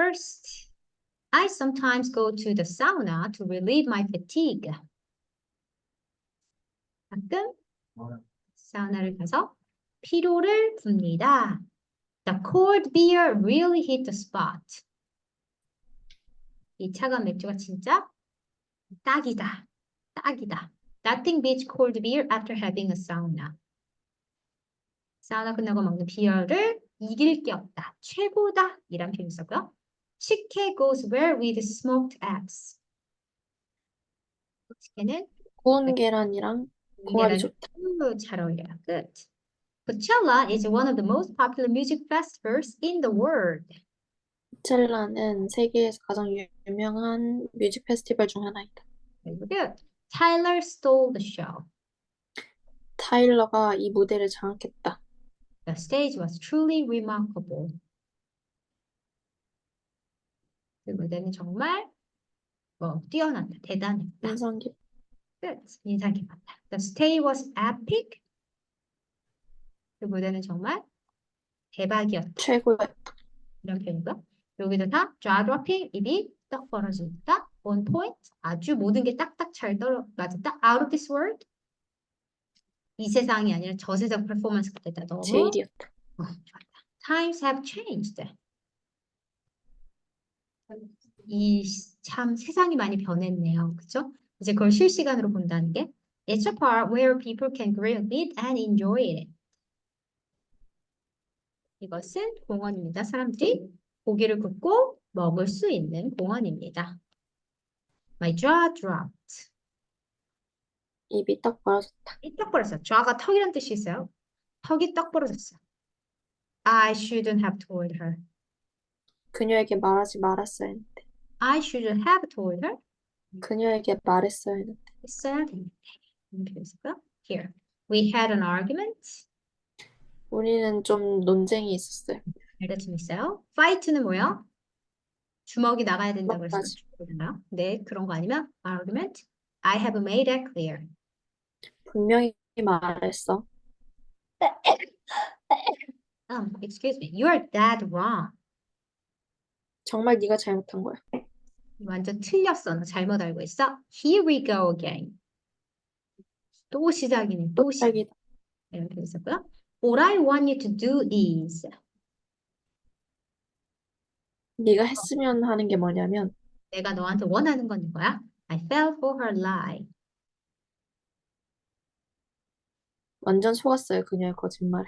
First, I sometimes go to the sauna to relieve my fatigue. 가끔 사우나를 가서 피로를 풉니다. The cold beer really hit the spot. 이 차가운 맥주가 진짜 딱이다. 딱이다. Nothing beats cold beer after having a sauna. 사우나 끝나고 먹는 비어를 이길 게 없다. 최고다. 이란 표현 썼고요. 식혜 goes well with smoked eggs. 식혜는 구운 계란이랑 궁합이 계란 좋다. 음, 잘 어울려요. Good. Coachella is one of the most popular music festivals in the world. 코첼라는 세계에서 가장 유- 유명한 뮤직 페스티벌 중 하나이다. Very good. Tyler stole the show. 타일러가 이 무대를 장악했다. The stage was truly remarkable. 그 무대는 정말 뭐 뛰어난다, 대단했다. 인상 깊. Good. 인상 깊었다. The stage was epic. 그 무대는 정말 대박이었다. 최고였다. 이런 표현이고요. 여기도 다 dropping, 입이 떡 벌어진다. on point, 아주 모든 게 딱딱 잘 떨어 맞았다. out of this world. 이 세상이 아니라 저 세상 퍼포먼스가 됐다. 너무 제일이었다. 어, 좋았다. Times have changed. 이 참 세상이 많이 변했네요. 그죠? 이제 그걸 실시간으로 본다는 게 It's a part where people can grill meat and enjoy it. 이것은 공원입니다. 사람들이 고기를 굽고 먹을 수 있는 공원입니다. My jaw dropped. 입이 떡 벌어졌다. 이떡 벌어졌어. jaw가 턱이란 뜻이 있어요. 턱이 떡 벌어졌어. I shouldn't have told her. 그녀에게 말하지 말았어야 했는데. I shouldn't have told her. 그녀에게 말했어야 했는데. 했어야 되는데. 그래서요. Here. We had an argument. 우리는 좀 논쟁이 있었어요. 알다툼 있어요. Fight는 뭐요? 주먹이 나가야 된다고 해서 맞아. 주먹이나요? 네, 그런 거 아니면 argument. I have made that clear. 분명히 말했어. Um, excuse me. You are that wrong. 정말 네가 잘못한 거야. 완전 틀렸어. 너 잘못 알고 있어. Here we go again. 또 시작이네. 또 시작. 딱이다. 이렇게 있었고요. What I want you to do is 네가 했으면 하는 게 뭐냐면 내가 너한테 원하는 건 이거야. I fell for her lie. 완전 속았어요. 그녀의 거짓말에.